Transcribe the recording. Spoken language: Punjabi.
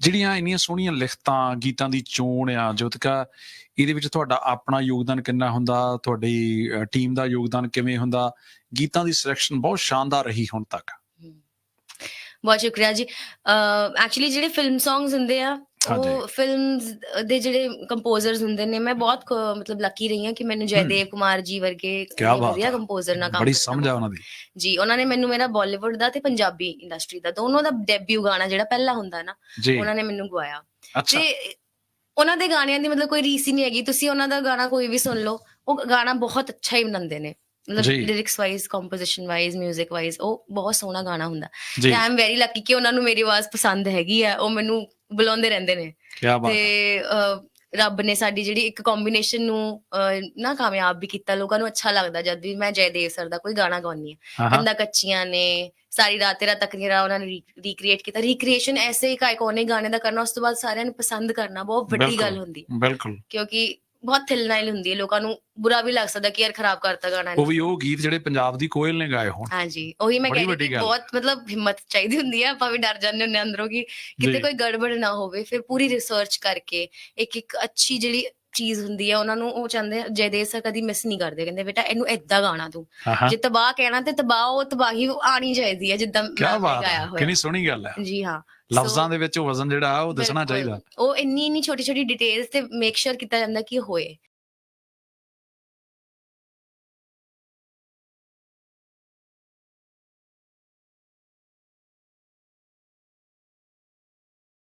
ਜਿਹੜੀਆਂ ਇੰਨੀਆਂ ਸੋਹਣੀਆਂ ਲਿਖਤਾਂ ਗੀਤਾਂ ਦੀ ਚੋਣ ਆ ਜੋਤਿਕਾ ਇਹਦੇ ਵਿੱਚ ਤੁਹਾਡਾ ਆਪਣਾ ਯੋਗਦਾਨ ਕਿੰਨਾ ਹੁੰਦਾ ਤੁਹਾਡੀ ਟੀਮ ਦਾ ਯੋਗਦਾਨ ਕਿਵੇਂ ਹੁੰਦਾ ਗੀਤਾਂ ਦੀ ਸਿਲੈਕਸ਼ਨ ਬਹੁਤ ਸ਼ਾਨਦਾਰ ਰਹੀ ਹੁਣ ਤੱਕ। ਬਹੁਤ ਸ਼ੁਕਰੀਆ ਜੀ। ਐਕਚੁਅਲੀ ਜਿਹੜੇ ਫਿਲਮ ਸੌਂਗਸ ਹੁੰਦੇ ਆ ਉਹ ਹਾਂਜੀ। ਫਿਲਮਸ ਦੇ ਜਿਹੜੇ ਕੰਪੋਜ਼ਰਸ ਹੁੰਦੇ ਨੇ ਮੈਂ ਬਹੁਤ ਕ- ਮਤਲਬ ਲੱਕੀ ਰਹੀ ਹਾਂ ਕਿ ਮੈਨੂੰ ਜੈਦੇਵ ਕੁਮਾਰ ਜੀ ਵਰਗੇ ਕਿਆ ਬਾਤ ਵਧੀਆ। ਕੰਪੋਜ਼ਰ ਨਾਲ ਕੰਮ ਬੜੀ ਕਰਨਾ ਸਮਝ ਆ ਉਹਨਾਂ ਦੀ। ਜੀ ਉਹਨਾਂ ਨੇ ਮੈਨੂੰ ਮੇਰਾ ਬਾਲੀਵੁੱਡ ਦਾ ਤੇ ਪੰਜਾਬੀ ਇੰਡਸਟਰੀ ਦਾ ਦੋਨੋਂ ਦਾ ਡੈਬਿਊ ਗਾਣਾ ਜਿਹੜਾ ਪਹਿਲਾ ਹੁੰਦਾ ਨਾ ਜੀ। ਉਹਨਾਂ ਨੇ ਮੈਨੂੰ ਗਵਾਇਆ। ਅੱਛਾ। ਤੇ ਉਹਨਾਂ ਦੇ ਗਾਣਿਆਂ ਦੀ ਮਤਲਬ ਕੋਈ ਰੀਸ ਹੀ ਨਹੀਂ ਹੈਗੀ। ਤੁਸੀਂ ਉਹਨਾਂ ਦਾ ਗਾਣਾ ਕੋਈ ਵੀ ਸੁਣ ਲਓ ਉਹ ਗਾਣਾ ਬਹੁਤ ਅੱਛਾ ਹੀ ਬਣਾਉਂਦੇ ਨੇ। ਮਤਲਬ ਜੀ। Lyrics wise composition wise 뮤직 wise ਉਹ ਬਹੁਤ ਸੋਹਣਾ ਗਾਣਾ ਹੁੰਦਾ। ਤੇ ਆਈ ਐਮ ਵੈਰੀ ਲੱਕੀ ਕਿ ਉਹਨਾਂ ਨੂੰ ਮੇਰੀ ਆਵਾਜ਼ ਪਸੰਦ ਹੈਗੀ ਆ ਉਹ ਮੈਨੂੰ ਬੁਲਾਉਂਦੇ ਰਹਿੰਦੇ ਨੇ। ਕੀ ਬਾਤ ਤੇ ਅਹ, ਰੱਬ ਨੇ ਸਾਡੀ ਜਿਹੜੀ ਇੱਕ ਕੰਬੀਨੇਸ਼ਨ ਨੂੰ ਅਹ, ਨਾ ਕਾਮਯਾਬ ਵੀ ਕੀਤਾ ਲੋਕਾਂ ਨੂੰ ਅੱਛਾ ਲੱਗਦਾ ਜਦ ਵੀ ਮੈਂ ਜੈਦੇਵ ਸਰ ਦਾ ਕੋਈ ਗਾਣਾ ਗਾਉਂਦੀ ਹਾਂ। ਹਾਂ ਹਾਂ। ਕੰਦਾ ਕੱਚੀਆਂ ਨੇ ਸਾਰੀ ਰਾਤ ਤੇਰਾ ਤਕਨੀਰਾ ਉਹਨਾਂ ਨੇ ਰੀਕ੍ਰੀਏਟ ਕੀਤਾ। ਰੀਕ੍ਰੀਏਸ਼ਨ ਐਸੇ ਇੱਕ ਆਈਕੋਨਿਕ ਗਾਣੇ ਦਾ ਕਰਨਾ ਉਸ ਤੋਂ ਬਾਅਦ ਸਾਰਿਆਂ ਨੂੰ ਪਸੰਦ ਕਰਨਾ ਬਹੁਤ ਵੱਡੀ ਬਿਲਕੁਲ। ਗੱਲ ਹੁੰਦੀ ਹੈ। ਬਿਲਕੁਲ। ਕਿਉਂਕਿ ਬਹੁਤ ਥਿਲਨਾਇਲ ਹੁੰਦੀ ਹੈ ਲੋਕਾਂ ਨੂੰ ਬੁਰਾ ਵੀ ਲੱਗ ਸਕਦਾ ਕਿ ਯਾਰ ਖਰਾਬ ਕਰਤਾ ਗਾਣਾ ਉਹ। ਵੀ ਉਹ ਗੀਤ ਜਿਹੜੇ ਪੰਜਾਬ ਦੀ ਕੋਇਲ ਨੇ ਗਾਏ ਹੋਣ ਹਾਂਜੀ ਉਹੀ ਮੈਂ ਕਹਿ ਰਹੀ ਕਿ। ਬਹੁਤ ਮਤਲਬ ਹਿੰਮਤ ਚਾਹੀਦੀ ਹੁੰਦੀ ਹੈ ਆਪਾਂ ਵੀ ਡਰ ਜਾਂਦੇ ਹੁੰਦੇ ਅੰਦਰੋਂ ਕਿ ਕਿਤੇ। ਕੋਈ ਗੜਬੜ ਨਾ ਹੋਵੇ ਫਿਰ ਪੂਰੀ ਰਿਸਰਚ ਕਰਕੇ ਇੱਕ ਇੱਕ ਅੱਛੀ ਜਿਹੜੀ ਚੀਜ਼ ਹੁੰਦੀ ਹੈ ਉਹਨਾਂ ਨੂੰ ਉਹ ਚਾਹੁੰਦੇ ਜੈਦੇਵ ਸਰ ਕਦੀ ਮਿਸ ਨਹੀਂ ਕਰਦੇ ਕਹਿੰਦੇ ਬੇਟਾ ਇਹਨੂੰ ਏਦਾਂ ਗਾਣਾ ਤੂੰ ਜੇ ਤਬਾਹ ਕਹਿਣਾ ਤੇ ਤਬਾਹ ਉਹ ਤਬਾਹੀ ਆਣੀ ਚਾਹੀਦੀ ਹੈ ਜਿੱਦਾਂ ਮੈਂ ਗਾਇਆ ਹੈ ਹੋਇਆ ਕਿੰਨੀ ਸੋਹਣੀ ਗੱਲ ਹੈ ਜੀ ਹਾਂ ਲਫ਼ਜ਼ਾਂ ਦੇ ਵਿੱਚ ਉਹ ਵਜ਼ਨ ਜਿਹੜਾ ਆ ਉਹ ਦੱਸਣਾ ਬਿਲਕੁਲ। ਚਾਹੀਦਾ ਉਹ ਇੰਨੀ ਇੰਨੀ ਛੋਟੀ ਛੋਟੀ ਡਿਟੇਲਸ ਤੇ ਮੇਕ ਸ਼ੋਰ ਕੀਤਾ ਜਾਂਦਾ ਕਿ ਹੋਏ